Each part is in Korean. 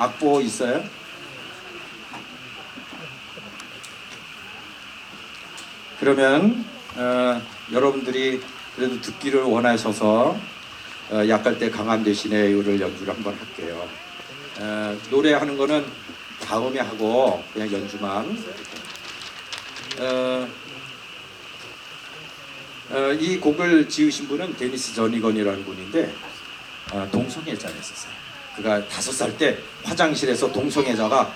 악보 있어요? 그러면 어, 여러분들이 그래도 듣기를 원하셔서 어, 약갈 때 강함 대신에 이를 연주를 한번 할게요. 어, 노래하는 거는 다음에 하고 그냥 연주만. 어, 어, 이 곡을 지으신 분은 데니스 저니건이라는 분인데 어, 동성애자였었어요. 그가 다섯 살 때 화장실에서 동성애자가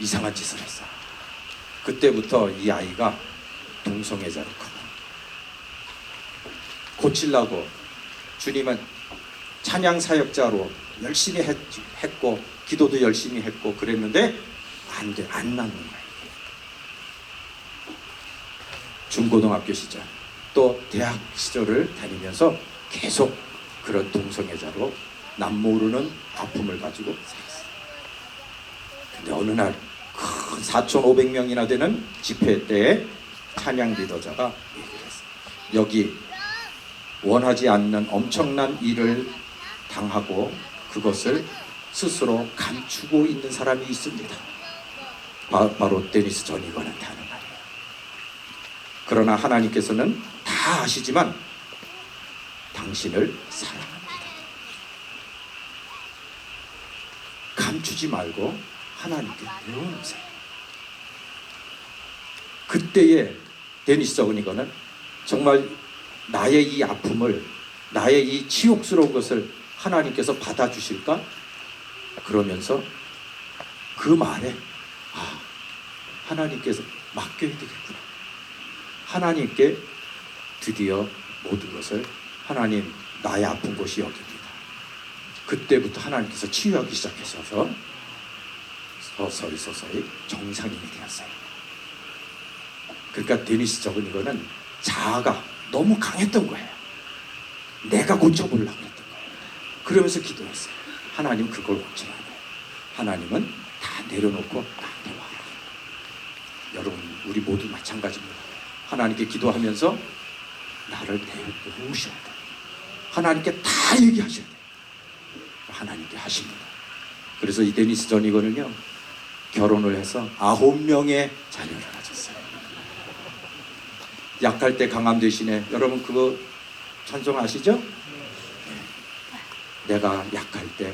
이상한 짓을 했어요. 그때부터 이 아이가 동성애자로 크고 고치려고 주님은 찬양 사역자로 열심히 했, 했고 기도도 열심히 했고 그랬는데 안 돼, 안 낫는 거예요. 중고등학교 시절 또 대학 시절을 다니면서 계속 그런 동성애자로 남 모르는 아픔을 가지고 살았어요. 근데 어느 날큰 4,500명이나 되는 집회 때에 찬양 리더자가. 여기 원하지 않는 엄청난 일을 당하고 그것을 스스로 감추고 있는 사람이 있습니다. 바, 로 데니스 전이거한테 하는 말이에요. 그러나 하나님께서는 다 아시지만 당신을 사랑합니다. 감추지 말고 하나님께 내어놓으세요. 그때에 데니스 저그니거는 정말 나의 이 아픔을 나의 이 치욕스러운 것을 하나님께서 받아주실까? 그러면서 그 말에 아 하나님께서 맡겨야 되겠구나. 하나님께 드디어 모든 것을 하나님 나의 아픈 곳이 여기입니다. 그때부터 하나님께서 치유하기 시작하셔서 서서히 서서히 정상인이 되었어요. 그러니까 데니스 적은 이거는 자아가 너무 강했던 거예요. 내가 고쳐보려고 했던 거예요. 그러면서 기도했어요. 하나님 그걸 돼. 하나님은 다 내려놓고 나한테 와라. 여러분 우리 모두 마찬가지입니다. 하나님께 기도하면서 나를 내놓으셔야 돼. 하나님께 다 얘기하셔야 돼. 하나님께 하십니다. 그래서 이 데니스 전이거는요 결혼을 해서 아홉 명의 자녀를 가졌어요. 약할 때 강함 대신에 여러분 그거 찬송 아시죠? 네. 내가 약할 때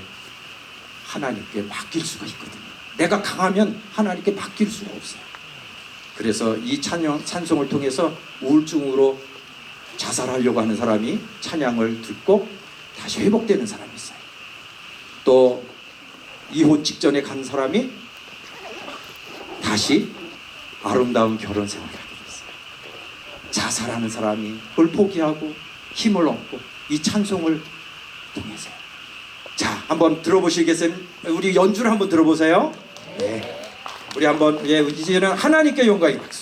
하나님께 맡길 수가 있거든요. 내가 강하면 하나님께 맡길 수가 없어요. 그래서 이 찬양, 찬송을 통해서 우울증으로 자살하려고 하는 사람이 찬양을 듣고 다시 회복되는 사람이 있어요. 또 이혼 직전에 간 사람이 다시 아름다운 결혼 생활을 하게 됐어요. 자살하는 사람이 그걸 포기하고 힘을 얻고 이 찬송을 통해서요. 자, 한번 들어보시겠어요? 우리 연주를 한번 들어보세요. 네. 우리 한번 예, 이제는 하나님께 영광의 박수.